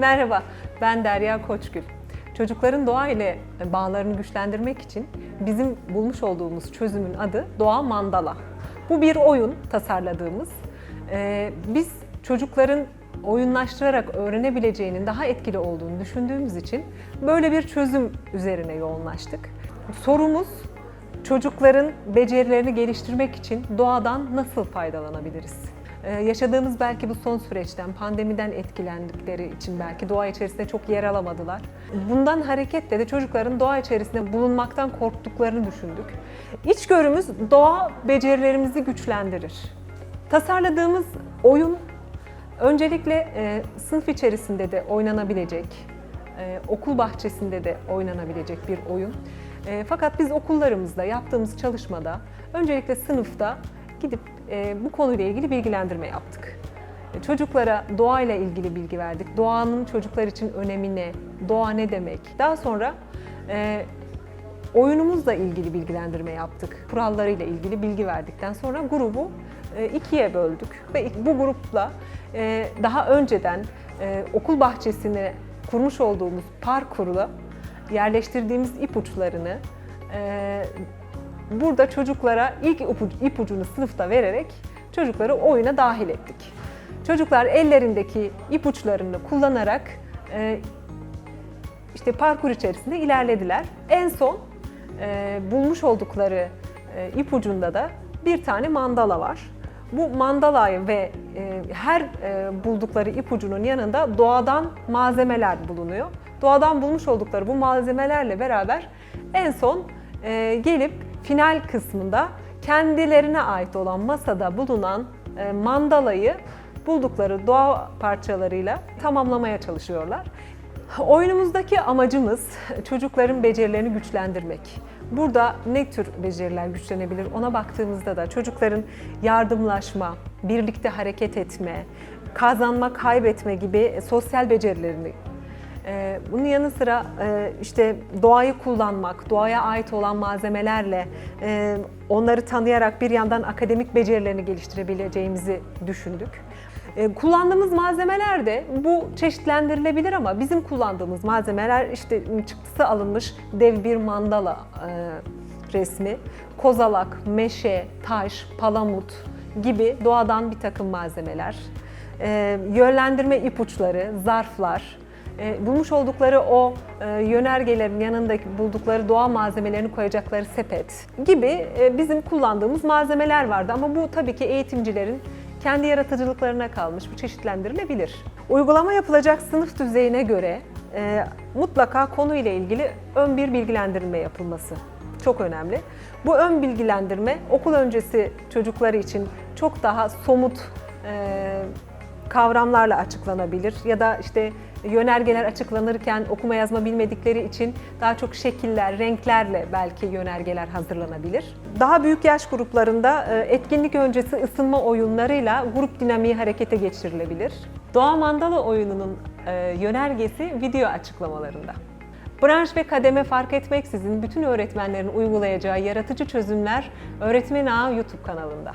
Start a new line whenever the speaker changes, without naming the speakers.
Merhaba, ben Derya Koçgül. Çocukların doğa ile bağlarını güçlendirmek için bizim bulmuş olduğumuz çözümün adı Doğa Mandala. Bu bir oyun tasarladığımız. Ee, Biz çocukların oyunlaştırarak öğrenebileceğinin daha etkili olduğunu düşündüğümüz için böyle bir çözüm üzerine yoğunlaştık. Sorumuz çocukların becerilerini geliştirmek için doğadan nasıl faydalanabiliriz? Ee, yaşadığımız belki bu son süreçten, pandemiden etkilendikleri için belki doğa içerisinde çok yer alamadılar. Bundan hareketle de çocukların doğa içerisinde bulunmaktan korktuklarını düşündük. İçgörümüz doğa becerilerimizi güçlendirir. Tasarladığımız oyun öncelikle e, sınıf içerisinde de oynanabilecek, e, okul bahçesinde de oynanabilecek bir oyun. E, fakat biz okullarımızda yaptığımız çalışmada öncelikle sınıfta gidip bu konuyla ilgili bilgilendirme yaptık. E, Çocuklara doğayla ilgili bilgi verdik. Doğanın çocuklar için önemi ne? Doğa ne demek? Daha sonra e, oyunumuzla ilgili bilgilendirme yaptık. Kurallarıyla ilgili bilgi verdikten sonra grubu e, ikiye böldük ve bu grupla e, daha önceden e, okul bahçesine kurmuş olduğumuz parkurla yerleştirdiğimiz ipuçlarını e, burada çocuklara ilk ipu- ipucunu sınıfta vererek çocukları oyuna dahil ettik. Çocuklar ellerindeki ipuçlarını kullanarak e, işte parkur içerisinde ilerlediler. En son e, bulmuş oldukları e, ipucunda da bir tane mandala var. Bu mandalayı ve her buldukları ipucunun yanında doğadan malzemeler bulunuyor. Doğadan bulmuş oldukları bu malzemelerle beraber en son gelip final kısmında kendilerine ait olan masada bulunan e, mandalayı buldukları doğa parçalarıyla tamamlamaya çalışıyorlar. Oyunumuzdaki amacımız çocukların becerilerini güçlendirmek. Burada ne tür beceriler güçlenebilir ona baktığımızda da çocukların yardımlaşma, birlikte hareket etme, kazanma, kaybetme gibi sosyal becerilerini Bunun yanı sıra e, işte doğayı kullanmak, doğaya ait olan malzemelerle e, onları tanıyarak bir yandan akademik becerilerini geliştirebileceğimizi düşündük. E, Kullandığımız malzemeler de bu çeşitlendirilebilir ama bizim kullandığımız malzemeler işte çıktısı alınmış dev bir mandala resmi, kozalak, meşe, taş, palamut gibi doğadan bir takım malzemeler, yönlendirme ipuçları, zarflar, e, bulmuş oldukları o e, yönergelerin yanındaki buldukları doğa malzemelerini koyacakları sepet gibi e, bizim kullandığımız malzemeler vardı. Ama bu tabii ki eğitimcilerin kendi yaratıcılıklarına kalmış, bu çeşitlendirilebilir. Uygulama yapılacak sınıf düzeyine göre e, mutlaka konuyla ilgili ön bir bilgilendirme yapılması çok önemli. Bu ön bilgilendirme okul öncesi çocukları için çok daha somut e, kavramlarla açıklanabilir ya da işte yönergeler açıklanırken okuma yazma bilmedikleri için daha çok şekiller, renklerle belki yönergeler hazırlanabilir. Daha büyük yaş gruplarında e, etkinlik öncesi ısınma oyunlarıyla grup dinamiği harekete geçirilebilir. Doğa Mandala oyununun e, yönergesi video açıklamalarında. Branş ve kademe fark etmeksizin bütün öğretmenlerin uygulayacağı yaratıcı çözümler Öğretmen Ağı YouTube kanalında.